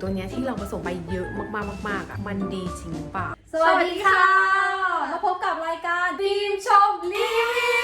ตัวเนี้ยที่เราผสมไปเยอะมากๆมากๆอะมันดีจริงหรือเปล่า สวัสดีค่ะ มาพบกับรายการบีมชมรีวิว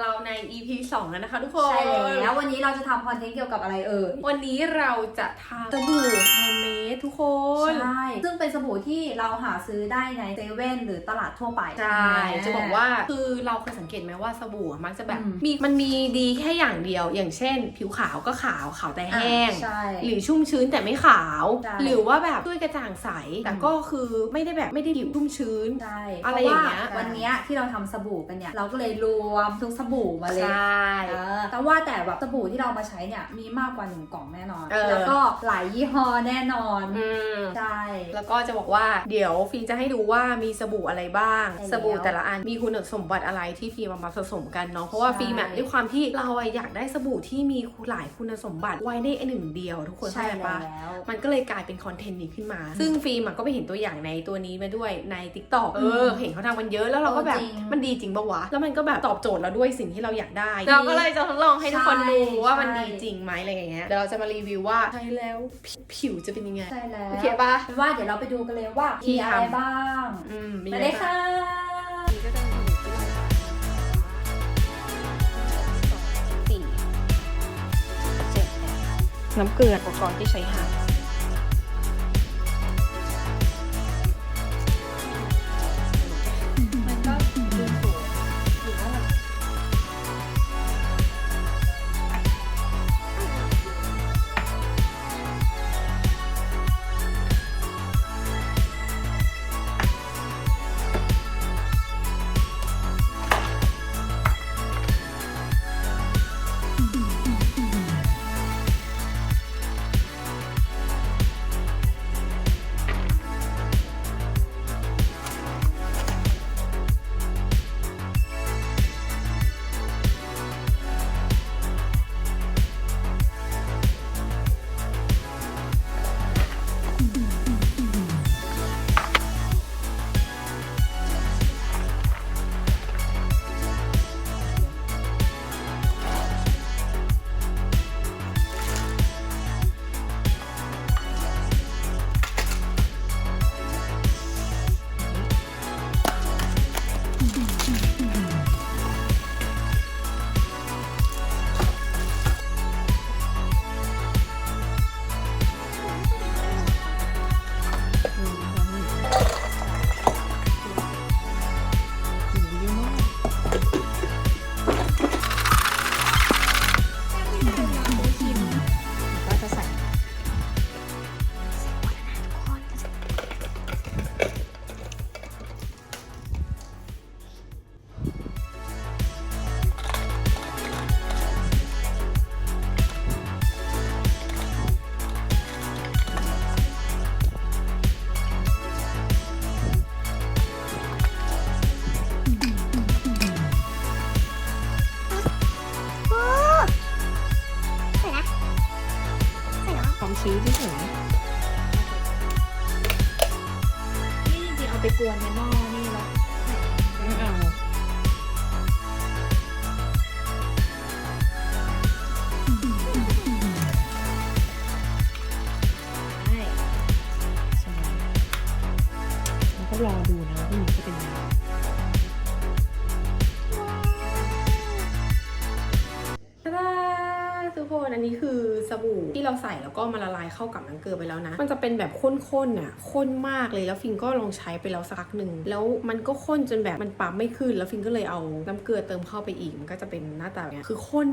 เราใน EP 2แล้วนะคะทุกคน ใช่แล้ววันนี้เราจะทำคอนเทนต์เกี่ยวกับอะไรเอ่ยวันนี้เราจะทำสบู่แฮนด์เมดทุกคน ใช่ ซึ่งเป็นสบู่ที่เราหาซื้อได้ในเซเว่นหรือตลาดทั่วไปใช่ จะบอกว่าคือเราเคยสังเกตไหมว่าสบู่อะมักจะแบบอืมมีมันมีดีแค่อย่างเดียว อย่างเช่น ผิวขาวก็ขาวขาวแต่แห้งใช่หรือชุ่มชื้นแต่ไม่ขาวใช่หรือว่าแบบช่วยกระจ่างใส แต่อืมก็คือไม่ได้แบบไม่ได้ผิวชุ่มชื้นใช่อะไรอย่างเงี้ยพระว่วันเนี้ยที่เราทำสบู่กันเนี่ยเราก็เลยรวมทุกสบู่มาเลยใช่เออแต่ว่าแต่แบบสบู่ที่เรามาใช้เนี่ยมีมากกว่าหนึ่งกล่องแน่นอน เออ แล้วก็หลายยี่ห้อแน่นอน อืม ใช่ แล้วก็จะบอกว่าเดี๋ยวฟิล์มจะให้ดูว่ามีสบู่อะไรบ้าง ใช่แล้วสบู่แต่ละอันมีคุณสมบัติอะไรที่ฟิล์มเอามาผสมกันเนาะเพราะว่าใช่ ฟิล์มแบบด้วยความที่เราอะอยากได้สบู่ที่มีหลายคุณสมบัติไว้ในหนึ่งเดียวทุกคนใช่เข้าใจปะแล้วมันก็เลยกลายเป็นคอนเทนต์นี้ขึ้นมา ซึ่งฟิล์มอะก็ไปเห็นตัวอย่างในตัวนี้มาด้วยใน t ิ k t o k เออ เห็นเขาทำกันเยอะแล้วเราก็แบบจริง มันดีจริงปะวะ แล้วมันก็แบบตอบโจทย์เราด้วยสิ่งที่เราอยากได้ เราก็เลยจะทดลองให้ทุกคนดูใช่ว่ามันใช่ดีจริงไหมอะไรอย่างเงี้ยเดี๋ยวเราจะมารีวิวว่าใช้แล้วผิวผิวจะเป็นยังไงใช่แล้วโอเคปะเป็นว่าเดี๋ยวเราไปดูกันเลยว่าที่มีอะไรทำบ้างอืมมีไปอะไรเลยบ้างค่ะนี่ก็จะเป็นสมุดด้วยสี่เจ็ดแปดน้ำเกลืออุปกรณ์ที่ใช้หั่นมัน Mm-hmm. ไปกวนในหม้อน อันนี้คือสบู่ที่เราใส่แล้วก็มาละลายเข้ากับน้ำเกลือไปแล้วนะ มันจะเป็นแบบข้นๆน่ะข้นมากเลยแล้วฟินก็ลองใช้ไปแล้วสักพักหนึ่งแล้วมันก็ข้นจนแบบมันปั๊มไม่ขึ้น แล้วฟินก็เลยเอาน้ำเกลือเติมเข้าไปอีกมันก็จะเป็นหน้าตาแบบเนี้ยคือข้น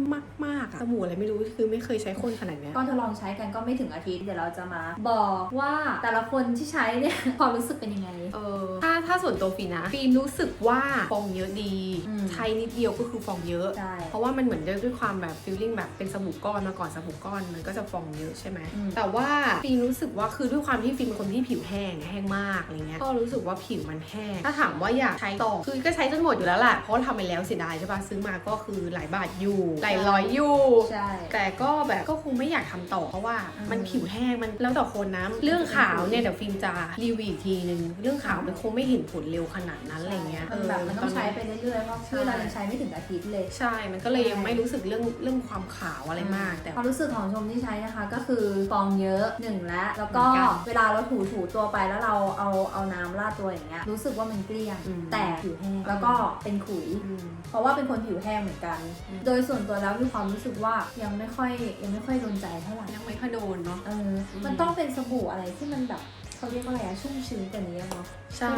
มากๆอะสบู่อะไรไม่รู้คือไม่เคยใช้ข้นขนาดเนี้ยก็ทดลองใช้กันก็ไม่ถึงอาทิตย์เดี๋ยวเราจะมา บอกว่าแต่ละคนที่ใช้เนี่ยความรู้สึกเป็นยังไงเออถ้า ถ้าส่วนตัวฟีนะฟีนรู้สึกว่าฟองเยอะดีอืมใช้นิดเดียวก็คือฟองเยอะใช่เพราะว่ามันเหมือนด้วยความแบบฟีลลิ่งแบบเป็นสบู่ก้อนมาก่อนสบู่ก้อนมันก็จะฟองเยอะใช่ไหมอืมแต่ว่าฟีนรู้สึกว่าคือด้วยความที่ฟีนเป็นคนที่ผิวแห้งแห้งมากอะไรเงี้ยก็รู้สึกว่าผิวมันแห้งถ้าถามว่าอยากใช้ต่อคือก็ใช้จนหมดอยู่แล้วแหละเพราะทำไปแล้วเสียดายใช่ปะซื้อมาก็คือหลายบาทอยู่หลายร้อยอยู่ใช่แต่ก็แบบก็คงไม่อยากทำต่อเพราะว่าอืมมันผิวแห้งมันแล้วแต่คนนะเรื่องขาวเนี่ยเดี๋ยวฟิล์มจะรีวิวอีกทีนึงเรื่องขาวมันคงไม่เห็นผลเร็วขนาดนั้นอะไรเงี้ยมันแบบมันต้องใช้ไปเเรื่อยๆเพราะคือเรายังใช้ไม่ถึงอาทิตย์เลย ใช่ มันก็เลยยังไม่รู้สึกเรื่องเรื่องความขาวอะไรมาก แต่ความรู้สึกของชมที่ใช้นะคะนะคะก็คือฟองเยอะหนึ่งแล้วแล้วก็เหมือนกันเวลาเราถูถูตัวไปแล้วเราเอาเอาน้ำราดตัวอย่างเงี้ยรู้สึกว่ามันเกลี้ยงอืมแต่ผิวแห้งแล้วก็เป็นขุยอืมเพราะว่าเป็นคนผิวแห้งเหมือนกันอืมโดยส่วนตัวแล้วมีความรู้สึกว่ายังไม่ค่อยยังไม่ค่อยโดนใจเท่าไหร่ยังไม่ค่อยโดนเนาะเอออมมันต้องเป็นสบู่อะไรที่มันแบบ เขาเรียกว่าอะไรอะชุ่มชื้นกว่านี้อะเนาะ ใช่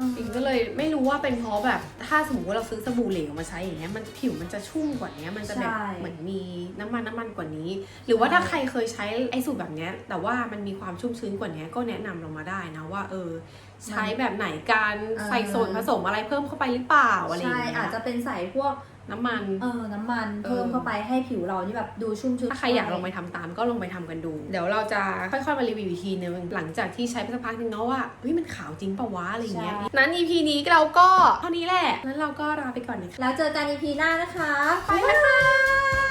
อืม ปิงก็เลยไม่รู้ว่าเป็นเพราะแบบ ถ้าสมมติว่าเราซื้อสบู่เหลวมาใช้อย่างเงี้ยมันผิวมันจะชุ่มกว่านี้มันจะแบบใช่ เหมือนมีน้ำมันน้ำมันกว่านี้ หรือว่าถ้าใครเคยใช้ไอ้สูตรแบบเนี้ย แต่ว่ามันมีความชุ่มชื้นกว่านี้ก็แนะนำเรามาได้นะว่า เออ ใช้แบบไหนการเออใส่ส่วนผสมอะไรเพิ่มเข้าไปหรือเปล่าอะไรอย่างใช่เงี้ยอาจจะเป็นใส่พวก น้ำมัน เออน้ำมันเพิ่มเข้าไปให้ผิวเรานี่แบบดูชุ่มชื้นถ้าใครอยากลองไปทำตามก็ลองไปทำกันดู เดี๋ยวเราจะค่อยๆมารีวิวอีกทีนึงหลังจากที่ใช้ไปสักพักหนึงเนาะว่าเฮ้ยมันขาวจริงปะวะอะไรอย่างเงี้ยนั้น EP นี้เราก็เท่านี้แหละ นั้นเราก็ลาไปก่อนนะคะ แล้วเจอกัน EP หน้านะคะ ไปนะคะ